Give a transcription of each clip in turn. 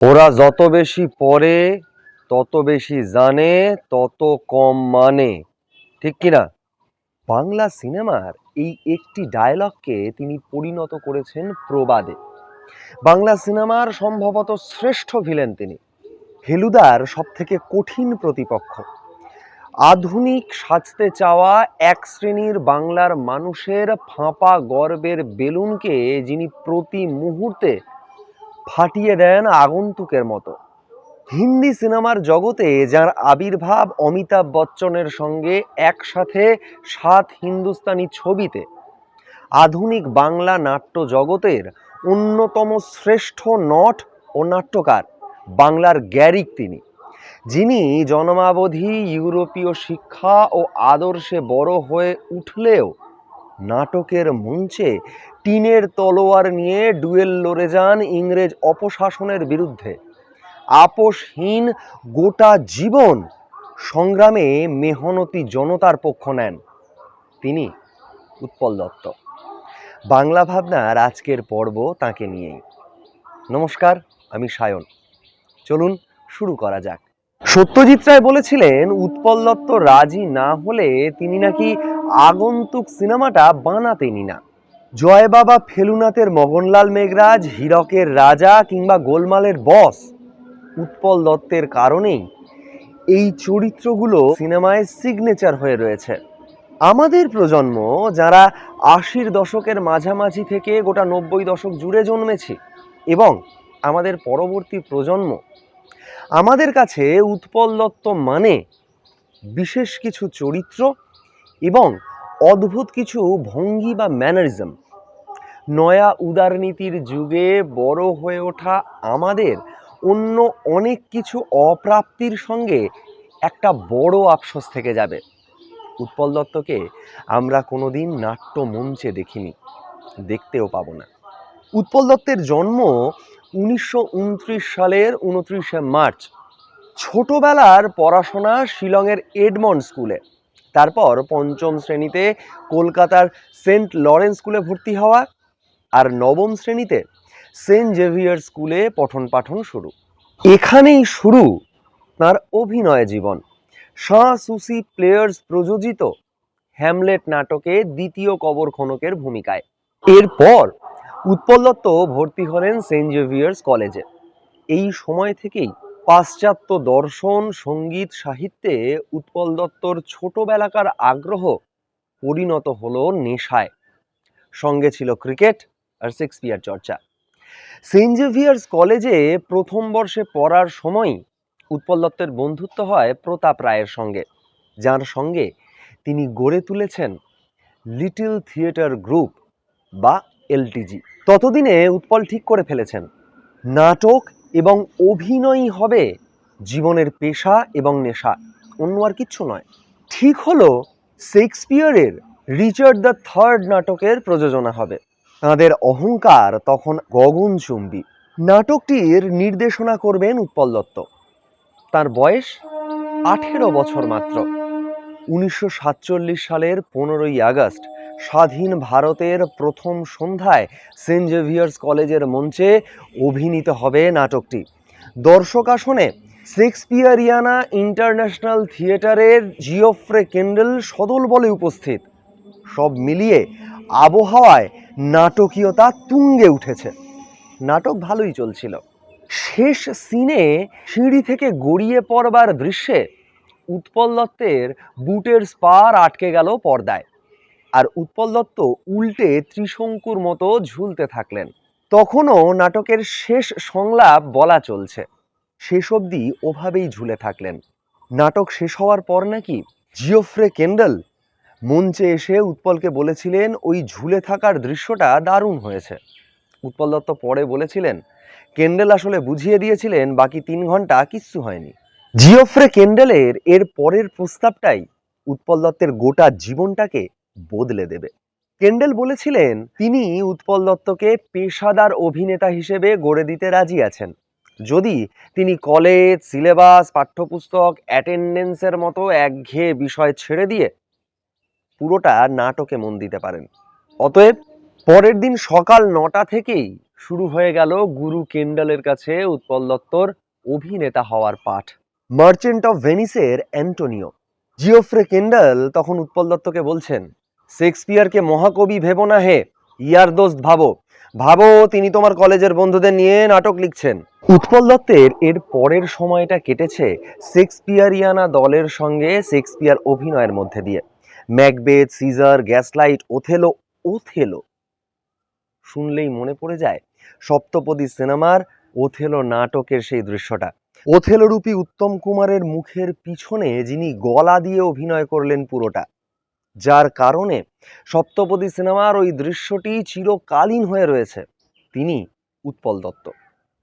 ওরা যত বেশি পড়ে, তত বেশি জানে, তত কম মানে। ঠিক কিনা বাংলা সিনেমার এই একটি ডায়লগকে তিনি পরিণত করেছেন প্রবাদে। বাংলা সিনেমার সম্ভবত শ্রেষ্ঠ ভিলেন তিনি। ফেলুদার সব থেকে কঠিন প্রতিপক্ষ। আধুনিক সাজতে চাওয়া এক শ্রেণির বাংলার মানুষের ফাঁপা গর্বের বেলুনকে যিনি প্রতি মুহূর্তে ফাটিয়ে দেন আগন্তুকের মতো। হিন্দি সিনেমার জগতে যার আবির্ভাব অমিতাভ বচ্চনের সঙ্গে একসাথে সাত হিন্দুস্তানি ছবিতে, আধুনিক বাংলা নাট্য জগতের অন্যতম শ্রেষ্ঠ নট ও নাট্যকার বাংলার গ্যারিক তিনি, যিনি জন্মাবধি ইউরোপীয় শিক্ষা ও আদর্শে বড় হয়ে উঠলেও নাটকের মঞ্চে টিনের তলোয়ার নিয়ে ডুয়েল লড়ে যান ইংরেজ অপশাসনের বিরুদ্ধে। আপোষহীন গোটা জীবন সংগ্রামে মেহনতি জনতার পক্ষ নেন তিনি উৎপল দত্ত। বাংলা ভাবনার আজকের পর্ব তাকে নিয়েই। নমস্কার, আমি সায়ন। চলুন শুরু করা যাক। সত্যজিৎ রায় বলেছিলেন, উৎপল দত্ত রাজি না হলে তিনি নাকি আগন্তুক সিনেমাটা বানাতেনই না জয় বাবা ফেলুনাথের মগনলাল মেঘরাজ, হীরকের রাজা কিংবা গোলমালের বস উৎপল দত্তের কারণেই এই চরিত্রগুলো সিনেমায় সিগনেচার হয়ে রয়েছে। আমাদের প্রজন্ম যারা আশির দশকের মাঝামাঝি থেকে গোটা নব্বই দশক জুড়ে জন্মেছি এবং আমাদের পরবর্তী প্রজন্ম, আমাদের কাছে উৎপল দত্ত মানে বিশেষ কিছু চরিত্র এবং অদ্ভুত কিছু ভঙ্গি বা ম্যানারিজম নয়া উদারনীতির যুগে বড় হয়ে ওঠা আমাদের অন্য অনেক কিছু অপ্রাপ্তির সঙ্গে একটা বড় আফসোস থেকে যাবে। উৎপল দত্তকে আমরা কোনোদিন নাট্য মঞ্চে দেখিনি, দেখতেও পাবো না। উৎপল দত্তের জন্ম উনিশশো উনত্রিশ সালের উনত্রিশে মার্চ। ছোটবেলার পড়াশোনা শিলংয়ের এডমন্ড স্কুলে। তারপর পঞ্চম শ্রেণীতে কলকাতার সেন্ট লরেন্স স্কুলে ভর্তি হওয়া আর নবম শ্রেণীতে সেন্ট জেভিয়ার স্কুলে পঠন পাঠন শুরু। এখানেই শুরু তার অভিনয় জীবন। শাহ সুসি প্লেয়ার্স প্রযোজিত হ্যামলেট নাটকে দ্বিতীয় কবর খনকের ভূমিকায়। এরপর উৎপল দত্ত ভর্তি হলেন সেন্ট জেভিয়ার্স কলেজে। এই সময় থেকেই পাশ্চাত্য দর্শন, সংগীত, সাহিত্যে উৎপল দত্তর ছোটবেলাকার আগ্রহ পরিণত হলো নেশায়। সঙ্গে ছিল ক্রিকেট আর শেক্সপিয়ার চর্চা। সেন্ট জেভিয়ার্স কলেজে প্রথম বর্ষে পড়ার সময়ই উৎপল দত্তের বন্ধুত্ব হয় প্রতাপ রায়ের সঙ্গে। যার সঙ্গে তিনি গড়ে তুলেছেন লিটল থিয়েটার গ্রুপ বা এলটিজি ততদিনে উৎপল ঠিক করে ফেলেছেন। নাটক এবং অভিনয়ই হবে জীবনের পেশা এবং নেশা। অন্য আর কিচ্ছু নয়। ঠিক হলো শেক্সপিয়ারের রিচার্ড দ্য থার্ড নাটকের প্রযোজনা হবে। তাঁদের অহংকার তখন গগনচুম্বী। নাটকটির নির্দেশনা করবেন উৎপল দত্ত। তার বয়স আঠেরো বছর মাত্র। উনিশশো সাতচল্লিশ সালের পনেরোই আগস্ট স্বাধীন ভারতের প্রথম সন্ধ্যায় সেন্ট জেভিয়ার্স কলেজের মঞ্চে অভিনীত হবে নাটকটি। দর্শক আসনে শেক্সপিয়ারিয়ানা ইন্টারন্যাশনাল থিয়েটারের জিওফ্রে কেন্ডেল সদল বলে উপস্থিত। সব মিলিয়ে আবহাওয়ায় নাটকীয়তা তুঙ্গে উঠেছে। নাটক ভালোই চলছিল। শেষ সিনে সিঁড়ি থেকে গড়িয়ে পড়বার দৃশ্যে উৎপল দত্তের বুটের স্পার আটকে গেল পর্দায়। আর উৎপল দত্ত উল্টে ত্রিশঙ্কুর মতো ঝুলতে থাকলেন। তখনও নাটকের শেষ সংলাপ বলা চলছে। শেষ অবধি ওভাবেই ঝুলে থাকলেন। নাটক শেষ হওয়ার পর নাকি জিওফ্রে কেন্ডল মঞ্চে এসে উৎপলকে বলেছিলেন, ওই ঝুলে থাকার দৃশ্যটা দারুণ হয়েছে। উৎপল দত্ত পরে বলেছিলেন, কেন্ডেল আসলে বুঝিয়ে দিয়েছিলেন, বাকি তিন ঘণ্টা কিচ্ছু হয়নি। জিওফ্রে কেন্ডেলের এর পরের প্রস্তাবটাই উৎপল দত্তের গোটা জীবনটাকে বদলে দেবে। কেন্ডেল বলেছিলেন, তিনি উৎপল দত্তকে পেশাদার অভিনেতা হিসেবে গড়ে দিতে রাজি আছেন। যদি তিনি কলেজ, সিলেবাস, পাঠ্যপুস্তক, অ্যাটেন্ডেন্সের মতো একঘেয়ে বিষয় ছেড়ে দিয়ে পুরোটা নাটকে মন দিতে পারেন। অতএব পরের দিন সকাল নটা থেকেই শুরু হয়ে গেল গুরু কেন্ডালের কাছে উৎপল দত্তর অভিনেতা হওয়ার পাঠ। মার্চেন্ট অফ ভেনিসের অ্যান্টোনিও। জিওফ্রে কেন্ডাল তখন উৎপল দত্তকে বলছেন শেক্সপিয়ারকে মহাকবি ভেবো না হে, ইয়ার দোস্ত ভাবো। ভাবো, তিনি তোমার কলেজের বন্ধুদের নিয়ে নাটক লিখছেন। উৎপল দত্তের এর পরের সময়টা কেটেছে শেক্সপিয়ারিয়ানা দলের সঙ্গে শেক্সপিয়ার অভিনয়ের মধ্যে দিয়ে। Macbeth, Caesar, Gaslight, Othello Othello. শুনলেই মনে পড়ে যায়, সপ্তপদী সিনেমার ওথেলো নাটকের সেই দৃশ্যটা। ওথেলোরূপী উত্তম কুমারের মুখের পিছনে যিনি গলা দিয়ে অভিনয় করলেন পুরোটা। যার কারণে সপ্তপদী সিনেমার ওই দৃশ্যটি চিরকালীন হয়ে রয়েছে। তিনি উৎপল দত্ত।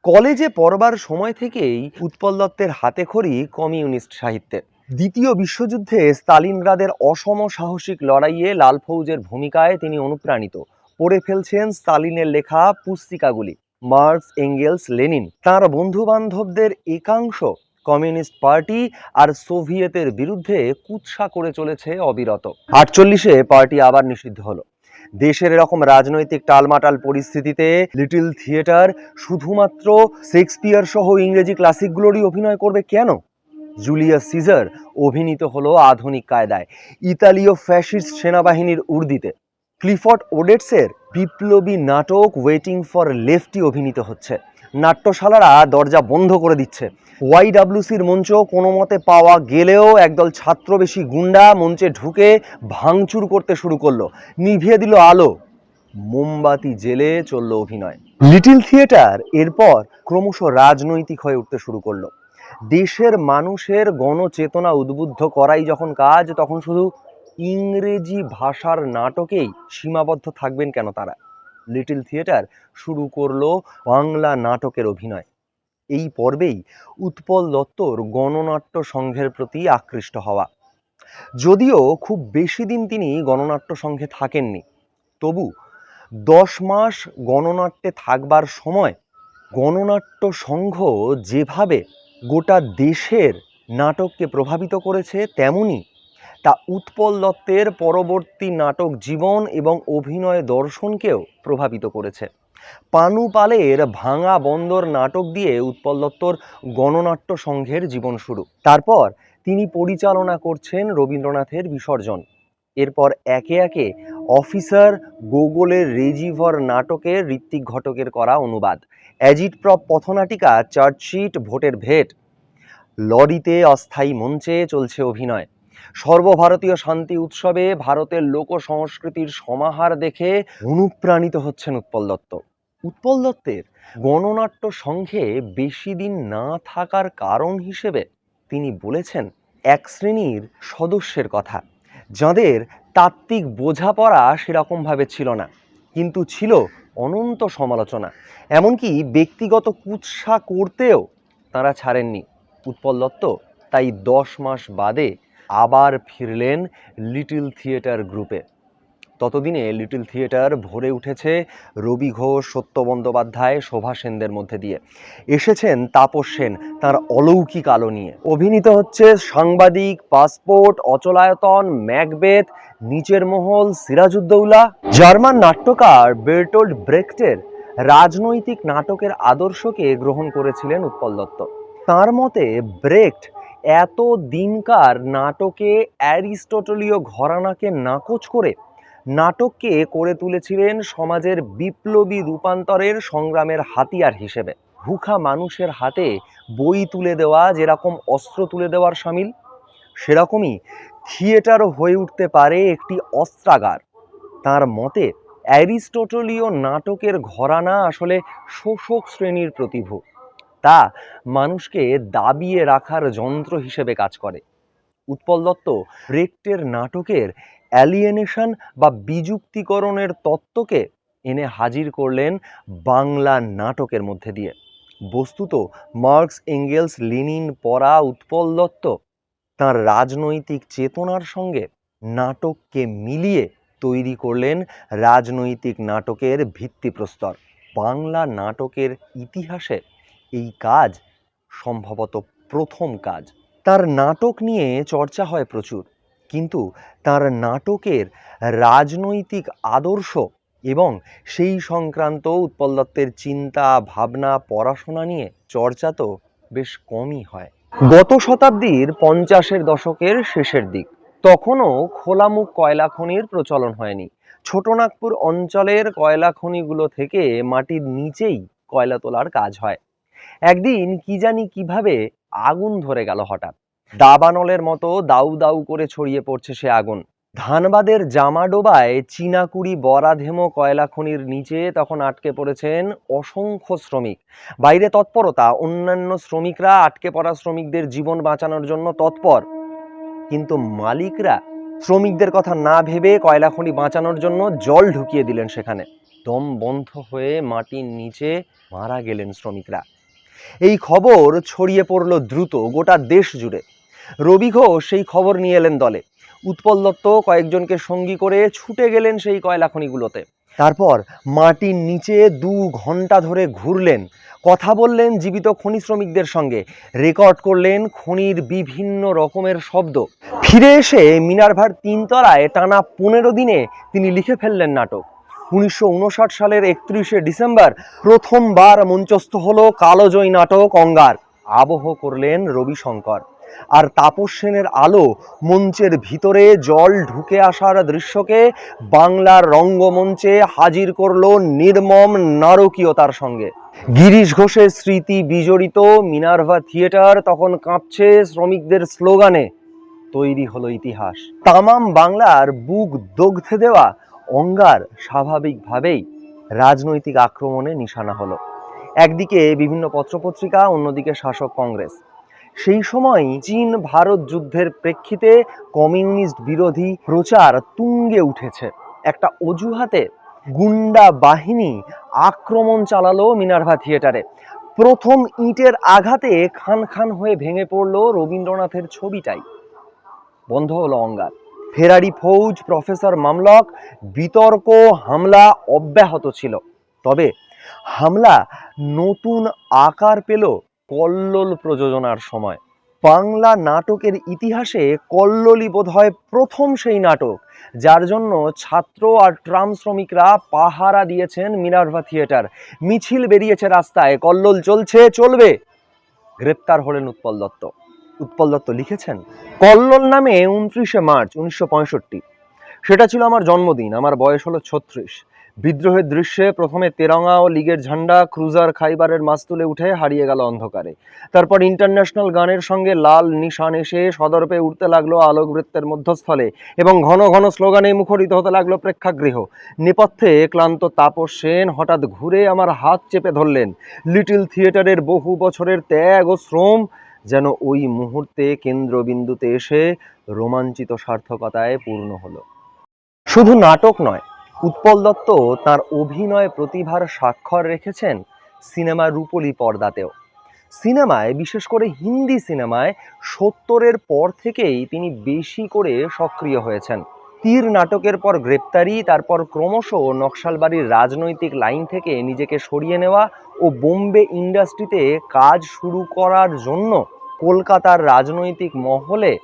কলেজে পড়বার সময় থেকেই উৎপল দত্তের হাতে খড়ি কমিউনিস্ট সাহিত্যে দ্বিতীয় বিশ্বযুদ্ধে স্তালিনগ্রাদের অসম সাহসিক লড়াইয়ে লাল ফৌজের ভূমিকায় তিনি অনুপ্রাণিত। পড়ে ফেলছেন স্তালিনের লেখা পুস্তিকাগুলি, মার্কস, এঙ্গেলস, লেনিন। তার বন্ধু বান্ধবদের একাংশ কমিউনিস্ট পার্টি আর সোভিয়েতের বিরুদ্ধে কুৎসা করে চলেছে অবিরত। আটচল্লিশে পার্টি আবার নিষিদ্ধ হলো। দেশের এরকম রাজনৈতিক টালমাটাল পরিস্থিতিতে লিটল থিয়েটার শুধুমাত্র শেক্সপিয়ার সহ ইংরেজি ক্লাসিকগুলোরই অভিনয় করবে কেন? জুলিয়াস সিজার অভিনীত হলো আধুনিক কায়দায়, ইতালীয় ফ্যাসিস্ট সেনাবাহিনীর উর্দিতে। ক্লিফট ওডেটসের বিপ্লবী নাটক ওয়েটিং ফর লেফটি অভিনীত হচ্ছে। নাট্যশালারা দরজা বন্ধ করে দিচ্ছে। ওয়াইডাব্লিউসির মঞ্চ কোনো মতে পাওয়া গেলেও একদল ছাত্রবেশী গুন্ডা মঞ্চে ঢুকে ভাঙচুর করতে শুরু করল। নিভিয়ে দিল আলো। মোমবাতি জেলে চলল অভিনয়। লিটিল থিয়েটার এরপর ক্রমশ রাজনৈতিক হয়ে উঠতে শুরু করল। দেশের মানুষের গণচেতনা উদ্বুদ্ধ করাই যখন কাজ, তখন শুধু ইংরেজি ভাষার নাটকেই সীমাবদ্ধ থাকবেন কেন তারা? লিটল থিয়েটার শুরু করল বাংলা নাটকের অভিনয়। এই পর্বেই উৎপল দত্তর গণনাট্য সংঘের প্রতি আকৃষ্ট হওয়া। যদিও খুব বেশি দিন তিনি গণনাট্য সংঘে থাকেননি, তবু দশ মাস গণনাট্যে থাকবার সময় গণনাট্য সংঘ যেভাবে গোটা দেশের নাটককে প্রভাবিত করেছে, তেমনি তা উৎপল দত্তের পরবর্তী নাটক জীবন এবং অভিনয় দর্শনকেও প্রভাবিত করেছে। পানু পালের ভাঙা বন্দর নাটক দিয়ে উৎপল দত্তর গণনাট্য সংঘের জীবন শুরু। তারপর তিনি পরিচালনা করছেন রবীন্দ্রনাথের বিসর্জন। এরপর একে একে অফিসার গোগলের রেজিভর নাটকের ঋত্বিক ঘটকের করা অনুবাদ। অ্যাজিটপ্রপ পথনাটিকা চার্জশিট, ভোটের ভেট। লরিতে অস্থায়ী মঞ্চে চলছে অভিনয়। সর্বভারতীয় শান্তি উৎসবে ভারতের লোক সংস্কৃতির সমাহার দেখে অনুপ্রাণিত হচ্ছেন উৎপল দত্ত। উৎপল দত্তের গণনাট্য সংঘে বেশি দিন না থাকার কারণ হিসেবে তিনি বলেছেন, এক শ্রেণির সদস্যের কথা, যাদের তাত্ত্বিক বোঝাপড়া সেরকমভাবে ছিল না, কিন্তু ছিল অনন্ত সমালোচনা। এমনকি ব্যক্তিগত কুৎসা করতেও তারা ছাড়েননি। উৎপল দত্ত তাই দশ মাস বাদে আবার ফিরলেন লিটল থিয়েটার গ্রুপে। ততদিনে লিটল থিয়েটার ভরে উঠেছে রবি ঘোষ, সত্য বন্দ্যোপাধ্যায়, শোভা সেনদের মধ্যে দিয়ে। এসেছেন তাপস সেন, তার অলৌকিক আলো নিয়ে। অভিনীত হচ্ছে সাংবাদিক, পাসপোর্ট, অচলায়তন, ম্যাকবেথ, নিচের মহল, সিরাজউদ্দৌলা। জার্মান নাট্যকার বের্টোল্ড ব্রেক্টের রাজনৈতিক নাটকের আদর্শকে গ্রহণ করেছিলেন উৎপল দত্ত। তার মতে ব্রেক্ট এত দিনকার নাটকে অ্যারিস্টটলীয় ঘরানাকে নাকচ করে নাটককে করে তুলেছিলেন সমাজের বিপ্লবী রূপান্তরের সংগ্রামের হাতিয়ার হিসেবে। ভুখা মানুষের হাতে বই তুলে দেওয়া, যেরকম অস্ত্র তুলে দেওয়ার সামিল, সেরকমই থিয়েটারও হয়ে উঠতে পারে একটি অস্ত্রাগার। তার মতে, অ্যারিস্টটলীয় নাটকের ঘরানা আসলে শোষক শ্রেণির প্রতিভূ। তা মানুষকে দাবিয়ে রাখার যন্ত্র হিসেবে কাজ করে। উৎপল দত্ত, রেক্টের নাটকের অ্যালিয়েনেশন বা বিযুক্তিকরণের তত্ত্বকে এনে হাজির করলেন বাংলা নাটকের মধ্যে দিয়ে। বস্তুত মার্কস এঙ্গেলস, লিনিন পরা উৎপল দত্ত তাঁর রাজনৈতিক চেতনার সঙ্গে নাটককে মিলিয়ে তৈরি করলেন রাজনৈতিক নাটকের ভিত্তিপ্রস্তর। বাংলা নাটকের ইতিহাসে এই কাজ সম্ভবত প্রথম কাজ। তার নাটক নিয়ে চর্চা হয় প্রচুর, কিন্তু তার নাটকের রাজনৈতিক আদর্শ এবং সেই সংক্রান্ত উৎপল দত্তের চিন্তা, ভাবনা, পড়াশোনা নিয়ে চর্চা তো বেশ কমই হয়। গত শতাব্দীর পঞ্চাশের দশকের শেষের দিক, তখনও খোলামুখ কয়লা খনির প্রচলন হয়নি। ছোটনাগপুর অঞ্চলের কয়লা খনিগুলো থেকে মাটির নিচেই কয়লা তোলার কাজ হয়। একদিন কি জানি কীভাবে আগুন ধরে গেল হঠাৎ। দাবানলের মতো দাউ দাউ করে ছড়িয়ে পড়ছে সে আগুন। ধানবাদের জামাডোবায় চীনাকুড়ি, বরাধেমো, কয়লা খনির নিচে তখন আটকে পড়েছেন অসংখ্য শ্রমিক। বাইরে তৎপরতা, অন্যান্য শ্রমিকরা আটকে পড়া শ্রমিকদের জীবন বাঁচানোর জন্য তৎপর। কিন্তু মালিকরা শ্রমিকদের কথা না ভেবে কয়লা খনি বাঁচানোর জন্য জল ঢুকিয়ে দিলেন সেখানে। দম বন্ধ হয়ে মাটির নিচে মারা গেলেন শ্রমিকরা। এই খবর ছড়িয়ে পড়ল দ্রুত গোটা দেশ জুড়ে। রবি ঘোষ সেই খবর নিয়ে এলেন দলে। উৎপল দত্ত কয়েকজনকে সঙ্গী করে ছুটে গেলেন সেই কয়লা খনিগুলোতে তারপর মাটির নিচে দু ঘণ্টা ধরে ঘুরলেন। কথা বললেন জীবিত খনি শ্রমিকদের সঙ্গে। রেকর্ড করলেন খনির বিভিন্ন রকমের শব্দ। ফিরে এসে মিনারভার তিনতলায় টানা পনেরো দিনে তিনি লিখে ফেললেন নাটক। উনিশশো উনষাট সালের একত্রিশে ডিসেম্বর প্রথমবার মঞ্চস্থ হলো কালোজয়ী নাটক অঙ্গার। আবহ করলেন রবিশঙ্কর। আর তাপস সেনের আলো মঞ্চের ভিতরে জল ঢুকে আসার দৃশ্যকে বাংলার রঙ্গমঞ্চে হাজির করল নির্মম নারকীয়তার সঙ্গে। গিরিশ ঘোষের স্মৃতি বিজড়িত মিনার্ভা থিয়েটার তখন কাঁপছে শ্রমিকদের স্লোগানে, তৈরি হলো ইতিহাস। তামাম বাংলার বুক দগ্ধে দেওয়া অঙ্গার স্বাভাবিকভাবেই রাজনৈতিক আক্রমণে নিশানা হলো। একদিকে বিভিন্ন পত্রপত্রিকা, অন্যদিকে শাসক কংগ্রেস। সেই সময় চীন ভারত যুদ্ধের প্রেক্ষিতে কমিউনিস্ট বিরোধী প্রচার তুঙ্গে উঠেছে। একটা অজুহাতে গুন্ডা বাহিনী আক্রমণ চালালো মিনার্ভা থিয়েটারে। প্রথম ইটের আঘাতে খান খান হয়ে ভেঙে পড়ল রবীন্দ্রনাথের ছবিটাই। বন্ধ হলো অঙ্গার। ফেরারি ফৌজ প্রফেসর মামলক বিতর্ক, হামলা অব্যাহত ছিল। তবে হামলা নতুন আকার পেল কল্লোল প্রযোজনার সময়। বাংলা নাটকের ইতিহাসে কল্লোলই বোধহয় প্রথম সেই নাটক, যার জন্য ছাত্র আর ট্রাম শ্রমিকরা পাহারা দিয়েছেন মিনার্ভা থিয়েটার। মিছিল বেরিয়েছে রাস্তায়, কল্লোল চলছে, চলবে। গ্রেপ্তার হলেন উৎপল দত্ত। উৎপল দত্ত লিখেছেন, কল্লোল নামে উনত্রিশে মার্চ উনিশশো পঁয়ষট্টি। সেটা ছিল আমার জন্মদিন, আমার বয়স হলো ছত্রিশ। বিদ্রোহের দৃশ্যে প্রথমে তেরঙ্গা ও লীগের ঝান্ডা, ক্রুজার খাইবারের মাছ মাস্তুলে উঠে হারিয়ে গেল অন্ধকারে। তারপর ইন্টারন্যাশনাল গানের সঙ্গে লাল নিশান এসে সদর্পে উঠতে লাগল আলোকবৃত্তের মধ্যস্থলে এবং ঘন ঘন স্লোগানে মুখরিত হতে লাগল প্রেক্ষাগৃহ। নেপথ্যে ক্লান্ত তাপস সেন হঠাৎ ঘুরে আমার হাত চেপে ধরলেন। লিটল থিয়েটারের বহু বছরের ত্যাগ ও শ্রম যেন ওই মুহূর্তে কেন্দ্রবিন্দুতে এসে রোমাঞ্চিত সার্থকতায় পূর্ণ হলো। শুধু নাটক নয়, উৎপল দত্ত তার অভিনয় প্রতিভার স্বাক্ষর রেখেছেন সিনেমার রূপলি পর্দাতেও। সিনেমায়, বিশেষ করে হিন্দি সিনেমায়, সত্তরের পর থেকেই তিনি বেশি করে সক্রিয় হয়েছেন। তীর নাটকের পর গ্রেপ্তারি, তারপর ক্রমশ নকশালবাড়ির রাজনৈতিক লাইন থেকে নিজেকে সরিয়ে নেওয়া ও বোম্বে ইন্ডাস্ট্রিতে কাজ শুরু করার জন্য কলকাতার রাজনৈতিক মহলে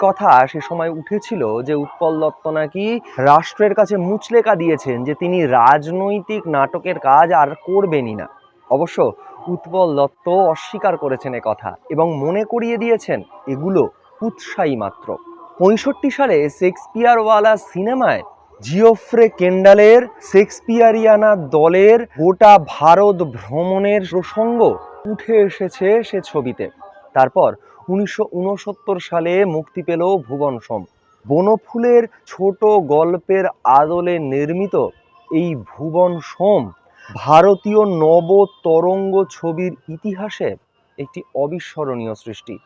কথা সে সময় উঠেছিল যে উৎপল দত্ত নাকি রাষ্ট্রের কাছে মুচলেকা দিয়েছেন যে তিনি রাজনৈতিক নাটকের কাজ আর করবেনই না। অবশ্য উৎপল দত্ত অস্বীকার করেছেন এ কথা এবং মনে করিয়ে দিয়েছেন এগুলো উৎসাহী মাত্র। পঁয়ষট্টি সালে শেক্সপিয়ারওয়ালা সিনেমায় জিওফ্রে কেন্ডালের শেক্সপিয়ারিয়ানা দলের গোটা ভারত ভ্রমণের প্রসঙ্গ উঠে এসেছে সে ছবিতে। তারপর উনিশশো উনসত্তর সালে মুক্তি পেল ভুবন সোম। বনফুলের ছোট গল্পের আদলে নির্মিত এই ভুবন সোম ভারতীয় নব তরঙ্গ ছবির ইতিহাসে একটি অবিস্মরণীয় সৃষ্টি।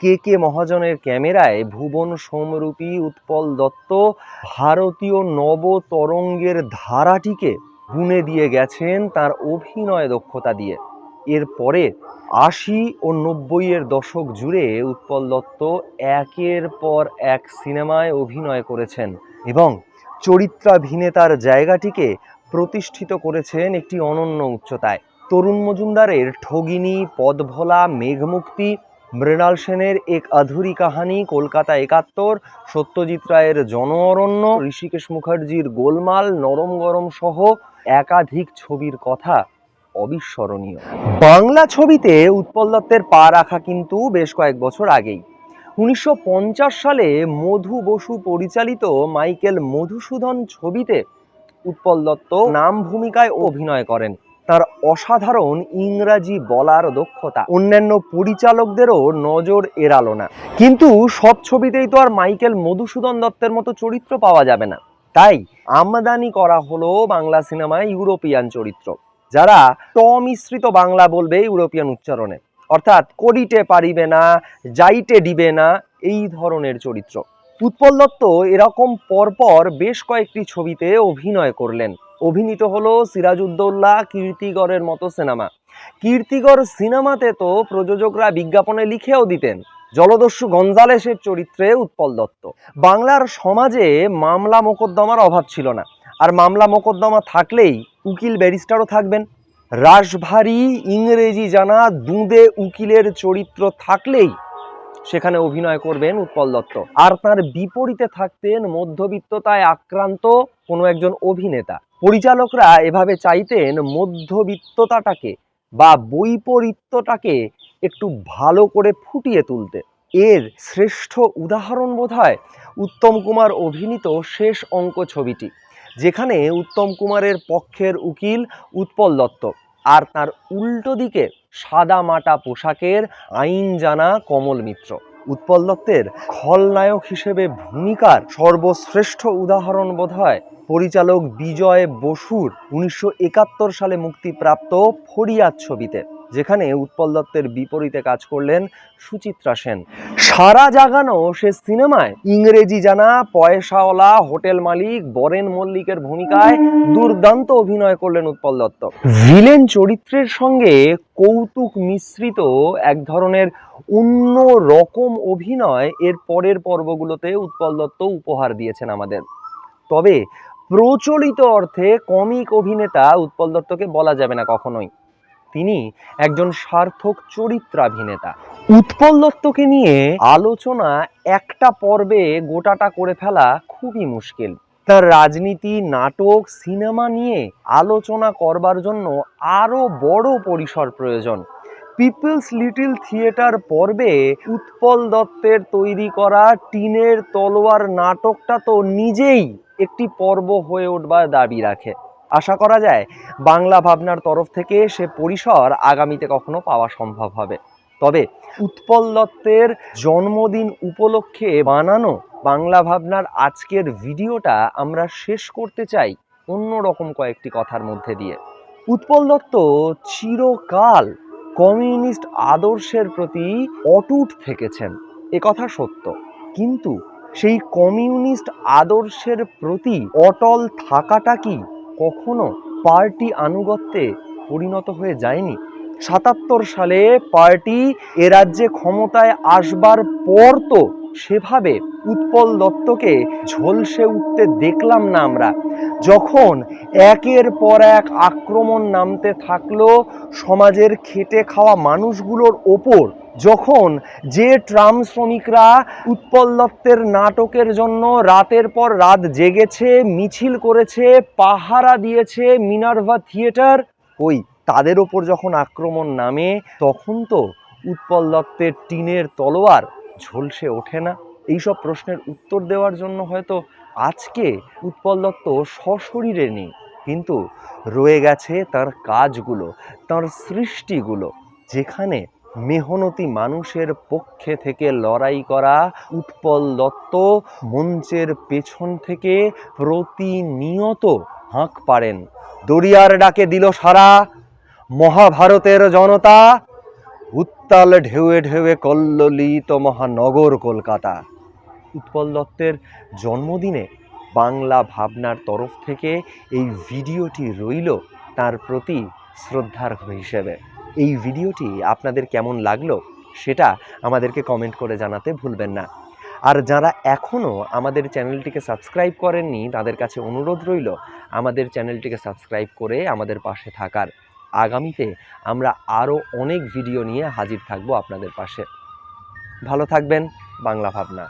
কে কে মহাজনের ক্যামেরায় ভুবন সোমরূপী উৎপল দত্ত ভারতীয় নব তরঙ্গের ধারাটিকে বুনে দিয়ে গেছেন তার অভিনয় দক্ষতা দিয়ে। এরপরে আশি ও নব্বইয়ের দশক জুড়ে উৎপল দত্ত একের পর এক সিনেমায় অভিনয় করেছেন এবং চরিত্রাভিনেতার জায়গাটিকে প্রতিষ্ঠিত করেছেন একটি অনন্য উচ্চতায়। তরুণ মজুমদারের ঠগিনী, পদভোলা, মেঘমুক্তি, মৃণাল সেনের এক আধুরি কাহানি, কলকাতা একাত্তর, সত্যজিৎ রায়ের জন অরণ্য ঋষিকেশ মুখার্জির গোলমাল, নরম গরম সহ একাধিক ছবির কথা অবিস্মরণীয়। বাংলা ছবিতে উৎপল দত্তের পা রাখা কিন্তু বেশ কয়েক বছর আগেই। উনিশশো সালে মধু বসু পরিচালিত মাইকেল মধুসূদন ছবিতে উৎপল দত্ত নাম ভূমিকায় অভিনয় করেন। তার অসাধারণ ইংরাজি বলার দক্ষতা, অন্যান্য পরিচালকদেরও নজর এড়ালো না। কিন্তু সব ছবিতেই তো আর মাইকেল মধুসূদন দত্তের মতো চরিত্র পাওয়া যাবে না। তাই আমদানি করা হলো বাংলা সিনেমায় ইউরোপিয়ান চরিত্র। যারা ট মিশ্রিত বাংলা বলবে ইউরোপিয়ান উচ্চারণে। অর্থাৎ করিতে পারিবে না, যাইতে দিবে না, এই ধরনের চরিত্র। উৎপল দত্ত এরকম পরপর বেশ কয়েকটি ছবিতে অভিনয় করলেন। অভিনীত হলো সিরাজউদ্দৌল্লা কীর্তিগড়ের মতো সিনেমা। কীর্তিগড় সিনেমাতে তো প্রযোজকরা বিজ্ঞাপনে লিখেও দিতেন, জলদস্যু গঞ্জালেসের চরিত্রে উৎপল দত্ত। বাংলার সমাজে মামলা মোকদ্দমার অভাব ছিল না। আর মামলা মোকদ্দমা থাকলেই উকিল ব্যারিস্টারও থাকবেন। রাশভারী ইংরেজি জানা দুঁদে উকিলের চরিত্র থাকলেই সেখানে অভিনয় করবেন উৎপল দত্ত। আর তার বিপরীতে থাকতেন মধ্যবিত্ততায় আক্রান্ত কোনো একজন অভিনেতা। পরিচালকরা এভাবে চাইতেন মধ্যবিত্ততাটাকে বা বৈপরীত্যটাকে একটু ভালো করে ফুটিয়ে তুলতে। এর শ্রেষ্ঠ উদাহরণ বোধহয় উত্তম কুমার অভিনীত শেষ অঙ্ক ছবিটি। যেখানে উত্তম কুমারের পক্ষের উকিল উৎপল দত্ত। আর তার উল্টো দিকে সাদা মাটা পোশাকের আইন জানা কমল মিত্র। উৎপল দত্তের খলনায়ক হিসেবে ভূমিকার সর্বশ্রেষ্ঠ উদাহরণ বোধহয় পরিচালক বিজয় বসুর উনিশশো একাত্তর সালে মুক্তিপ্রাপ্ত ফরিয়াদ ছবিতে। যেখানে উৎপল দত্তের বিপরীতে কাজ করলেন সুচিত্রা সেন। সারা জাগানো সে সিনেমায় ইংরেজি জানা, পয়সাওয়ালা, হোটেল মালিক, বরেন মল্লিকের ভূমিকায় দুর্দান্ত অভিনয় করলেন উৎপল দত্ত। ভিলেন চরিত্রের সঙ্গে কৌতুক মিশ্রিত এক ধরনের অন্য রকম অভিনয় এর পরের পর্বগুলোতে উৎপল দত্ত উপহার দিয়েছেন আমাদের। তবে প্রচলিত অর্থে কমিক অভিনেতা উৎপল দত্তকে বলা যাবে না কখনোই। তিনি একজন সার্থক চরিত্রাভিনেতা উৎপল দত্তকে নিয়ে আলোচনা একটা পর্বে গোটাটা করে ফেলা খুবই মুশকিল। তার রাজনীতি, নাটক, সিনেমা নিয়ে আলোচনা করবার জন্য আরও বড় পরিসর প্রয়োজন। পিপলস লিটল থিয়েটার পর্বে উৎপল দত্তের তৈরি করা টিনের তলোয়ার নাটকটা তো নিজেই একটি পর্ব হয়ে উঠবার দাবি রাখে। আশা করা যায় বাংলা ভাবনার তরফ থেকে সে পরিসর আগামীতে কখনো পাওয়া সম্ভব হবে। তবে উৎপল দত্তের জন্মদিন উপলক্ষে বানানো বাংলা ভাবনার আজকের ভিডিওটা আমরা শেষ করতে চাই অন্যরকম কয়েকটি কথার মধ্যে দিয়ে। উৎপল দত্ত চিরকাল কমিউনিস্ট আদর্শের প্রতি অটুট থেকেছেন, এ কথা সত্য। কিন্তু সেই কমিউনিস্ট আদর্শের প্রতি অটল থাকাটা কি কখনো পার্টি আনুগত্যে পরিণত হয়ে যায়নি। সাতাত্তর সালে পার্টি এ রাজ্যে ক্ষমতায় আসবার পর তো সেভাবে উৎপল দত্তকে ঝলসে উঠতে দেখলাম না আমরা। যখন একের পর এক আক্রমণ নামতে থাকল সমাজের খেটে খাওয়া মানুষগুলোর ওপর যখন যে ট্রাম শ্রমিকরা উৎপল দত্তের নাটকের জন্য রাতের পর রাত জেগেছে, মিছিল করেছে, পাহারা দিয়েছে মিনার্ভা থিয়েটার, ওই তাদের ওপর যখন আক্রমণ নামে, তখন তো উৎপল দত্তের টিনের তলোয়ার ঝলসে ওঠে না। এইসব প্রশ্নের উত্তর দেওয়ার জন্য হয়তো আজকে উৎপল দত্ত সশরীরে নেই, কিন্তু রয়ে গেছে তার কাজগুলো, তার সৃষ্টিগুলো, যেখানে মেহনতি মানুষের পক্ষে থেকে লড়াই করা উৎপল দত্ত মঞ্চের পেছন থেকে প্রতিনিয়ত হাঁক পারেন দরিয়ার ডাকে দিল সারা, মহাভারতের জনতা। উত্তাল ঢেউয়ে ঢেউয়ে কল্লোলিত মহানগর কলকাতা। উৎপল দত্তের জন্মদিনে বাংলা ভাবনার তরফ থেকে এই ভিডিওটি রইল তার প্রতি শ্রদ্ধার হিসেবে। এই ভিডিওটি আপনাদের কেমন লাগল সেটা আমাদেরকে কমেন্ট করে জানাতে ভুলবেন না। আর যারা এখনও আমাদের চ্যানেলটিকে সাবস্ক্রাইব করেননি, তাদের কাছে অনুরোধ রইল আমাদের চ্যানেলটিকে সাবস্ক্রাইব করে আমাদের পাশে থাকার। আগামীতে আমরা আরও অনেক ভিডিও নিয়ে হাজির থাকব আপনাদের পাশে। ভালো থাকবেন, বাংলা ভাবনা।